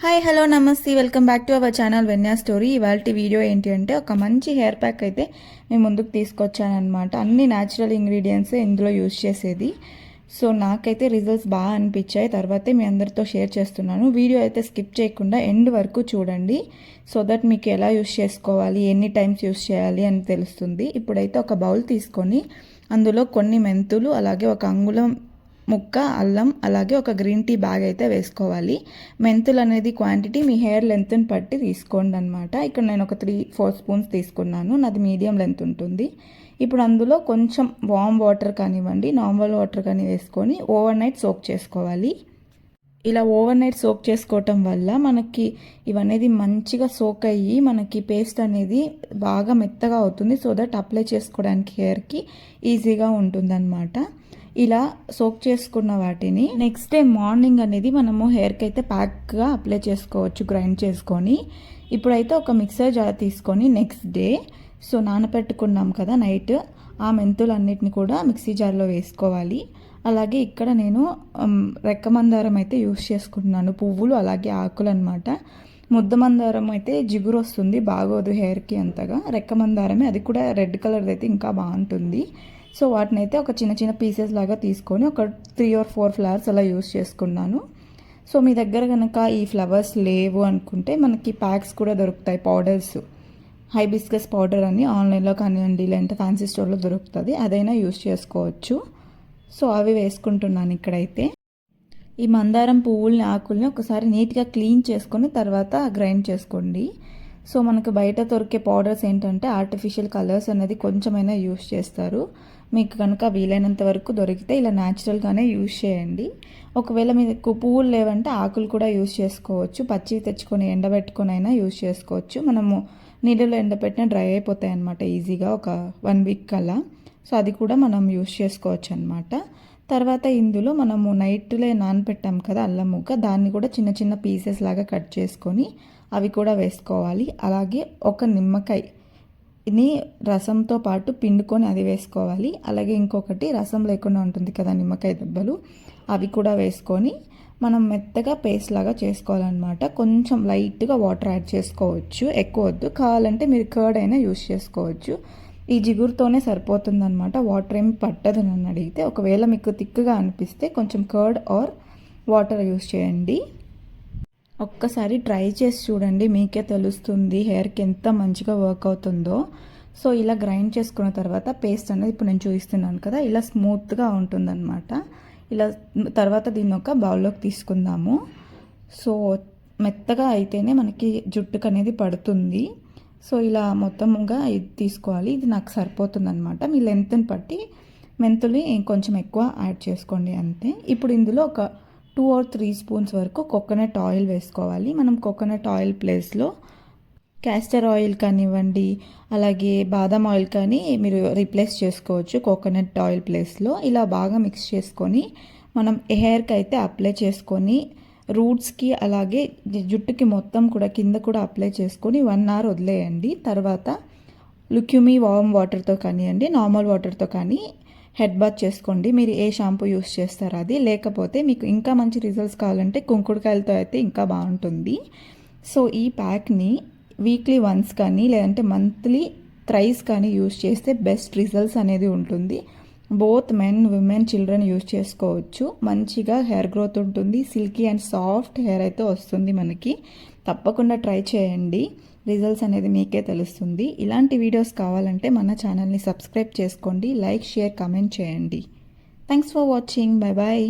Hi hello నమస్తే. Welcome back to our channel వెన్యా story ఇవాళ video ఏంటి అంటే ఒక మంచి హెయిర్ ప్యాక్ అయితే మేము ముందుకు తీసుకొచ్చానమాట అన్ని న్యాచురల్ ఇంగ్రీడియంట్స్ ఇందులో యూజ్ చేసేది. సో నాకైతే రిజల్ట్స్ బాగా అనిపించాయి. తర్వాతే మీ అందరితో షేర్ చేస్తున్నాను. వీడియో అయితే స్కిప్ చేయకుండా ఎండ్ వరకు చూడండి. సో దట్ మీకు ఎలా యూస్ చేసుకోవాలి ఎన్ని టైమ్స్ యూస్ చేయాలి అని తెలుస్తుంది. ఇప్పుడైతే ఒక బౌల్ తీసుకొని అందులో కొన్ని మెంతులు అలాగే ఒక అంగుళం ముక్క అల్లం అలాగే ఒక గ్రీన్ టీ బ్యాగ్ అయితే వేసుకోవాలి. మెంతులు అనేది క్వాంటిటీ మీ హెయిర్ లెంత్ని బట్టి తీసుకోండి అనమాట ఇక్కడ నేను ఒక త్రీ ఫోర్ స్పూన్స్ తీసుకున్నాను. నాది మీడియం లెంత్ ఉంటుంది. ఇప్పుడు అందులో కొంచెం వామ్ వాటర్ కానివ్వండి నార్మల్ వాటర్ కానీ వేసుకొని ఓవర్ నైట్ సోక్ చేసుకోవాలి. ఇలా ఓవర్ నైట్ సోక్ చేసుకోవటం వల్ల మనకి ఇవనేది మంచిగా సోక్ అయ్యి మనకి పేస్ట్ అనేది బాగా మెత్తగా అవుతుంది. సో దట్ అప్లై చేసుకోవడానికి హెయిర్కి ఈజీగా ఉంటుందన్నమాట. ఇలా సోక్ చేసుకున్న వాటిని నెక్స్ట్ డే మార్నింగ్ అనేది మనము హెయిర్కి అయితే ప్యాక్గా అప్లై చేసుకోవచ్చు గ్రైండ్ చేసుకొని. ఇప్పుడైతే ఒక మిక్సర్ జార్ తీసుకొని నెక్స్ట్ డే సో నానపెట్టుకున్నాం కదా నైట్ ఆ మెంతులన్నిటిని కూడా మిక్సీ జార్లో వేసుకోవాలి. అలాగే ఇక్కడ నేను రెక్కమందారం అయితే యూస్ చేసుకుంటున్నాను పువ్వులు అలాగే ఆకులు అనమాట ముద్దమందారం అయితే జిగురు వస్తుంది బాగోదు హెయిర్కి అంతగా. రెక్కమందారమే అది కూడా రెడ్ కలర్ది అయితే ఇంకా బాగుంటుంది. సో వాటిని అయితే ఒక చిన్న చిన్న పీసెస్ లాగా తీసుకొని ఒక త్రీ ఆర్ ఫోర్ ఫ్లవర్స్ అలా యూస్ చేసుకున్నాను. సో మీ దగ్గర కనుక ఈ ఫ్లవర్స్ లేవు అనుకుంటే మనకి ప్యాక్స్ కూడా దొరుకుతాయి పౌడర్స్ హైబిస్కస్ పౌడర్ అని ఆన్లైన్లో కానివ్వండి లేదంటే ఫ్యాన్సీ స్టోర్లో దొరుకుతుంది. అదైనా యూస్ చేసుకోవచ్చు. సో అవి వేసుకుంటున్నాను ఇక్కడైతే. ఈ మందారం పువ్వుల్ని ఆకుల్ని ఒకసారి నీట్గా క్లీన్ చేసుకొని తర్వాత గ్రైండ్ చేసుకోండి. సో మనకు బయట దొరికే పౌడర్స్ ఏంటంటే ఆర్టిఫిషియల్ కలర్స్ అనేది కొంచెమైనా యూస్ చేస్తారు. మీకు కనుక వీలైనంత వరకు దొరికితే ఇలా న్యాచురల్గానే యూజ్ చేయండి. ఒకవేళ మీకు పువ్వులు లేవంటే ఆకులు కూడా యూస్ చేసుకోవచ్చు. పచ్చి తెచ్చుకొని ఎండబెట్టుకొని అయినా యూజ్ చేసుకోవచ్చు. మనము నీళ్ళలో ఎండబెట్టిన డ్రై అయిపోతాయి అనమాట ఈజీగా ఒక వన్ వీక్ కల్లా. సో అది కూడా మనం యూస్ చేసుకోవచ్చు అనమాట తర్వాత ఇందులో మనము నైట్లే నానపెట్టాం కదా అల్లం ముక్క. దాన్ని కూడా చిన్న చిన్న పీసెస్ లాగా కట్ చేసుకొని అవి కూడా వేసుకోవాలి. అలాగే ఒక నిమ్మకాయ ని రసంతో పాటు పిండుకొని అది వేసుకోవాలి. అలాగే ఇంకొకటి రసం లేకుండా ఉంటుంది కదా నిమ్మకాయ దెబ్బలు. అవి కూడా వేసుకొని మనం మెత్తగా పేస్ట్ లాగా చేసుకోవాలన్నమాట. కొంచెం లైట్గా వాటర్ యాడ్ చేసుకోవచ్చు. ఎక్కువ వద్దు. కావాలంటే మీరు కర్డ్ అయినా యూస్ చేసుకోవచ్చు. ఈ జిగురుతోనే సరిపోతుందన్నమాట. వాటర్ ఏమి పట్టదు నన్ను అడిగితే ఒకవేళ మీకు థిక్గా అనిపిస్తే కొంచెం కర్డ్ ఆర్ వాటర్ యూస్ చేయండి. ఒక్కసారి ట్రై చేసి చూడండి మీకే తెలుస్తుంది హెయిర్కి ఎంత మంచిగా వర్క్ అవుతుందో. సో ఇలా గ్రైండ్ చేసుకున్న తర్వాత పేస్ట్ అనేది ఇప్పుడు నేను చూపిస్తున్నాను కదా ఇలా స్మూత్గా ఉంటుందన్నమాట. ఇలా తర్వాత దీన్ని ఒక బౌల్లోకి తీసుకుందాము. సో మెత్తగా అయితేనే మనకి జుట్టుకు అనేది పడుతుంది. సో ఇలా మొత్తంగా ఇది తీసుకోవాలి. ఇది నాకు సరిపోతుంది అనమాట మీ లెంత్ని బట్టి మెంతులు కొంచెం ఎక్కువ యాడ్ చేసుకోండి అంతే. ఇప్పుడు ఇందులో ఒక టూ ఆర్ త్రీ స్పూన్స్ వరకు కోకోనట్ ఆయిల్ వేసుకోవాలి. మనం కోకోనట్ ఆయిల్ ప్లేస్లో క్యాస్టర్ ఆయిల్ కానివ్వండి అలాగే బాదం ఆయిల్ కానీ మీరు రీప్లేస్ చేసుకోవచ్చు కోకోనట్ ఆయిల్ ప్లేస్లో. ఇలా బాగా మిక్స్ చేసుకొని మనం హెయిర్కి అయితే అప్లై చేసుకొని రూట్స్కి అలాగే జుట్టుకి మొత్తం కూడా కింద కూడా అప్లై చేసుకొని వన్ అవర్ వదిలేయండి. తర్వాత లుక్యూమీ వామ్ వాటర్తో కానివ్వండి నార్మల్ వాటర్తో కానీ హెడ్ బాత్ చేసుకోండి. మీరు ఏ షాంపూ యూస్ చేస్తారో అది. లేకపోతే మీకు ఇంకా మంచి రిజల్ట్స్ కావాలంటే కుంకుడుకాయలతో అయితే ఇంకా బాగుంటుంది. సో ఈ ప్యాక్ని వీక్లీ వన్స్ కానీ లేదంటే మంత్లీ థ్రైస్ కానీ యూస్ చేస్తే బెస్ట్ రిజల్ట్స్ అనేది ఉంటుంది. Both men women children use చేసుకోవచ్చు. మంచిగా హెయిర్ గ్రోత్ ఉంటుంది. సిల్కీ అండ్ సాఫ్ట్ హెయిర్ అయితే వస్తుంది మనకి. తప్పకుండా ట్రై చేయండి. రిజల్ట్స్ అనేది మీకే తెలుస్తుంది. ఇలాంటి వీడియోస్ కావాలంటే మన ఛానల్ని సబ్స్క్రైబ్ చేసుకోండి. లైక్ షేర్ కమెంట్ చేయండి. Thanks for watching. Bye bye